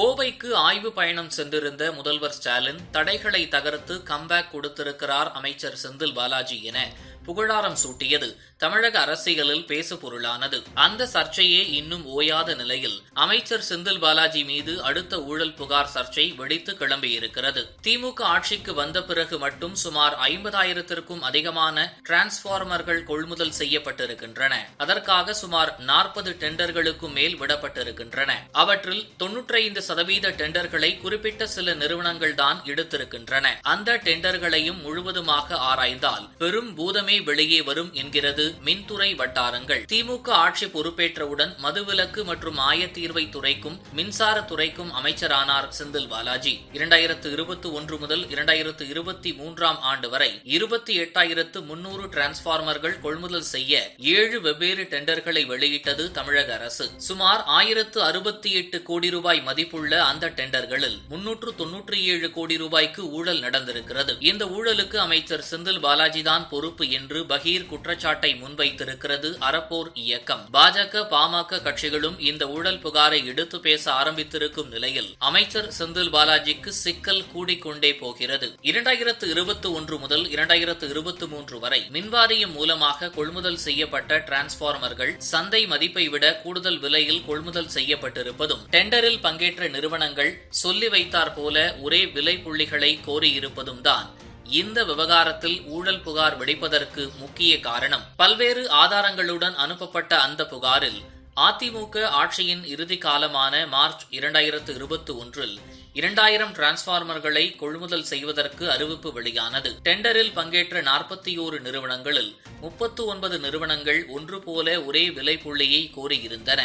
கோவைக்கு ஆய்வு பயணம் சென்றிருந்த முதல்வர் ஸ்டாலின் தடைகளை தகர்த்து கம்பேக் கொடுத்திருக்கிறார் அமைச்சர் செந்தில் பாலாஜி என புகழாரம் சூட்டியது தமிழக அரசியலில் பேசு பொருளானது அந்த சர்ச்சையே இன்னும் ஓயாத நிலையில் அமைச்சர் செந்தில் பாலாஜி மீது அடுத்த ஊழல் புகார் சர்ச்சை வெடித்து கிளம்பியிருக்கிறது. திமுக ஆட்சிக்கு வந்த பிறகு மட்டும் சுமார் ஐம்பதாயிரத்திற்கும் அதிகமான டிரான்ஸ்பார்மர்கள் கொள்முதல் செய்யப்பட்டிருக்கின்றன. அதற்காக சுமார் நாற்பது டெண்டர்களுக்கும் மேல் விடப்பட்டிருக்கின்றன. அவற்றில் தொன்னூற்றைந்து சதவீத டெண்டர்களை குறிப்பிட்ட சில நிறுவனங்கள் தான் எடுத்திருக்கின்றன. அந்த டெண்டர்களையும் முழுவதுமாக ஆராய்ந்தால் பெரும் பூதமே வெளியே வரும் என்கிறது மின்துறை வட்டாரங்கள். திமுக ஆட்சி பொறுப்பேற்றவுடன் மதுவிலக்கு மற்றும் ஆயத்தீர்வை துறைக்கும் மின்சார துறைக்கும் அமைச்சரானார் செந்தில் பாலாஜி. இரண்டாயிரத்து இருபத்தி ஒன்று முதல் இரண்டாயிரத்து இருபத்தி மூன்றாம் ஆண்டு வரை இருபத்தி எட்டாயிரத்து முன்னூறு டிரான்ஸ்பார்மர்கள் கொள்முதல் செய்ய ஏழு வெவ்வேறு டெண்டர்களை வெளியிட்டது தமிழக அரசு. சுமார் ஆயிரத்து அறுபத்தி எட்டு கோடி ரூபாய் மதிப்புள்ள அந்த டெண்டர்களில் முன்னூற்று தொன்னூற்றி ஏழு கோடி ரூபாய்க்கு ஊழல் நடந்திருக்கிறது. இந்த ஊழலுக்கு அமைச்சர் செந்தில் பாலாஜி தான் பொறுப்பு என்று பகீர் குற்றச்சாட்டை முன்வைத்திருக்கிறது அறப்போர் இயக்கம். பாஜக பாமக கட்சிகளும் இந்த ஊழல் புகாரை எடுத்து பேச ஆரம்பித்திருக்கும் நிலையில் அமைச்சர் செந்தில் பாலாஜிக்கு சிக்கல் கூடிக்கொண்டே போகிறது. இரண்டாயிரத்து இருபத்தி ஒன்று முதல் இரண்டாயிரத்து இருபத்தி மூன்று வரை மின்வாரியம் மூலமாக கொள்முதல் செய்யப்பட்ட டிரான்ஸ்பார்மர்கள் சந்தை மதிப்பை விட கூடுதல் விலையில் கொள்முதல் செய்யப்பட்டிருப்பதும் டெண்டரில் பங்கேற்ற நிறுவனங்கள் சொல்லி வைத்தார் போல ஒரே விலை புள்ளிகளை கோரியிருப்பதும் தான். இந்த விவகாரத்தில் ஊழல் புகார் வெடிப்பதற்கு முக்கிய காரணம் பல்வேறு ஆதாரங்களுடன் அனுப்பப்பட்ட அந்த புகாரில் அதிமுக ஆட்சியின் இறுதி காலமான மார்ச் இரண்டாயிரத்து இருபத்தி ஒன்றில் இரண்டாயிரம் டிரான்ஸ்பார்மர்களை கொள்முதல் செய்வதற்கு அறிவிப்பு வெளியானது. டெண்டரில் பங்கேற்ற நாற்பத்தி ஓரு நிறுவனங்களில் முப்பத்து ஒன்பது நிறுவனங்கள் ஒன்று போல ஒரே விலை புள்ளியை கோரியிருந்தன.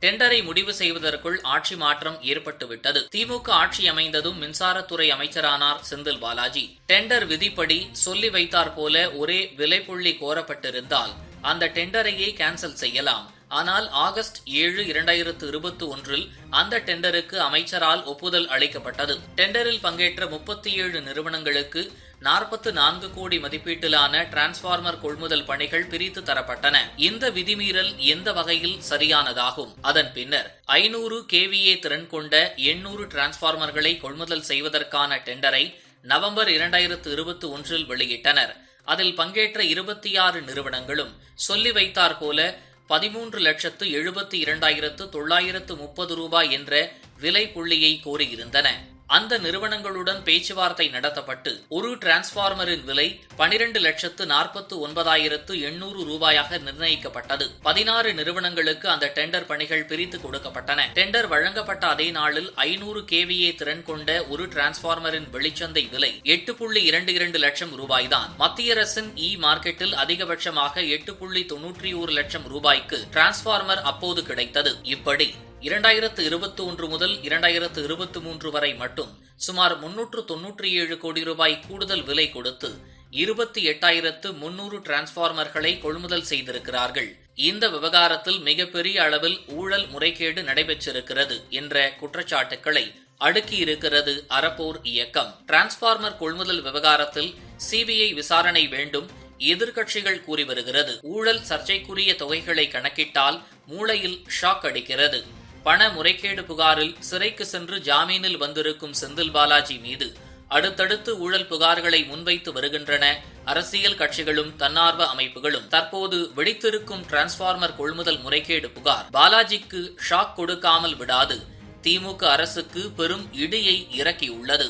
டெண்டரை முடிவு செய்வதற்குள் ஆட்சி மாற்றம் ஏற்பட்டுவிட்டது. திமுக ஆட்சி அமைந்ததும் மின்சாரத்துறை அமைச்சரானார் செந்தில் பாலாஜி. டெண்டர் விதிப்படி சொல்லி வைத்தார் போல ஒரே விலைப்புள்ளி கோரப்பட்டிருந்தால் அந்த டெண்டரையே கேன்சல் செய்யலாம். ஆனால் ஆகஸ்ட் ஏழு இரண்டாயிரத்து இருபத்தி ஒன்றில் அந்த டெண்டருக்கு அமைச்சரால் ஒப்புதல் அளிக்கப்பட்டது. டெண்டரில் பங்கேற்ற முப்பத்தி ஏழு நிறுவனங்களுக்கு நாற்பத்து நான்கு கோடி மதிப்பீட்டிலான டிரான்ஸ்பார்மர் கொள்முதல் பணிகள் பிரித்து தரப்பட்டன. இந்த விதிமீறல் எந்த வகையில் சரியானதாகும்? அதன் பின்னர் ஐநூறு கேவிஏ திறன் கொண்ட எண்ணூறு டிரான்ஸ்பார்மர்களை கொள்முதல் செய்வதற்கான டெண்டரை நவம்பர் இரண்டாயிரத்து இருபத்தி ஒன்றில் வெளியிட்டனர். அதில் பங்கேற்ற இருபத்தி ஆறு நிறுவனங்களும் சொல்லி வைத்தார் போல பதிமூன்று லட்சத்து எழுபத்தி இரண்டாயிரத்து தொள்ளாயிரத்து முப்பது ரூபாய் என்ற விலை புள்ளியை கோரியிருந்தன. அந்த நிறுவனங்களுடன் பேச்சுவார்த்தை நடத்தப்பட்டு ஒரு டிரான்ஸ்பார்மரின் விலை பனிரெண்டு லட்சத்து நாற்பத்து ஒன்பதாயிரத்து எண்ணூறு ரூபாயாக நிர்ணயிக்கப்பட்டது. பதினாறு நிறுவனங்களுக்கு அந்த டெண்டர் பணிகள் பிரித்து கொடுக்கப்பட்டன. டெண்டர் வழங்கப்பட்ட அதே நாளில் ஐநூறு கேவிஏ திறன் கொண்ட ஒரு டிரான்ஸ்பார்மரின் வெளிச்சந்தை விலை எட்டு புள்ளி இரண்டு இரண்டு லட்சம் ரூபாய்தான். மத்திய அரசின் இ மார்க்கெட்டில் அதிகபட்சமாக எட்டு புள்ளி தொன்னூற்றி ஒரு லட்சம் ரூபாய்க்கு டிரான்ஸ்பார்மர் அப்போது கிடைத்தது. இப்படி இரண்டாயிரத்து இருபத்தி ஒன்று முதல் இரண்டாயிரத்து இருபத்தி மூன்று வரை மட்டும் சுமார் முன்னூற்று தொன்னூற்றி ஏழு கோடி ரூபாய் கூடுதல் விலை கொடுத்து இருபத்தி எட்டாயிரத்து முன்னூறு டிரான்ஸ்பார்மர்களை கொள்முதல் செய்திருக்கிறார்கள். இந்த விவகாரத்தில் மிகப்பெரிய அளவில் ஊழல் முறைகேடு நடைபெற்றிருக்கிறது என்ற குற்றச்சாட்டுக்களை அடுக்கியிருக்கிறது அறப்போர் இயக்கம். டிரான்ஸ்பார்மர் கொள்முதல் விவகாரத்தில் சிபிஐ விசாரணை வேண்டும் எதிர்க்கட்சிகள் கூறி வருகிறது. ஊழல் சர்ச்சைக்குரிய தொகைகளை கணக்கிட்டால் மூளையில் ஷாக் அடிக்கிறது. பண முறைகேடு புகாரில் சிறைக்கு சென்று ஜாமீனில் வந்திருக்கும் செந்தில் பாலாஜி மீது அடுத்தடுத்து ஊழல் புகார்களை முன்வைத்து வருகின்றன. அரசியல் கட்சிகளும் தன்னார்வ அமைப்புகளும் தற்போது வெடித்திருக்கும் டிரான்ஸ்பார்மர் கொள்முதல் முறைகேடு புகார் பாலாஜிக்கு ஷாக் கொடுக்காமல் விடாது. திமுக அரசுக்கு பெரும் இடியை இறக்கியுள்ளது.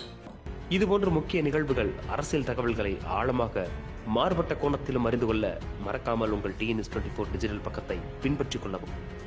இதுபோன்ற முக்கிய நிகழ்வுகள் அரசியல் தகவல்களை ஆழமாக மாறுபட்ட கோணத்திலும் அறிந்து கொள்ள மறக்காமல் உங்கள் டிஎன்எஸ் டுவெண்ட்டி ஃபோர் டிஜிட்டல் பக்கத்தை பின்பற்றிக் கொள்ளவும்.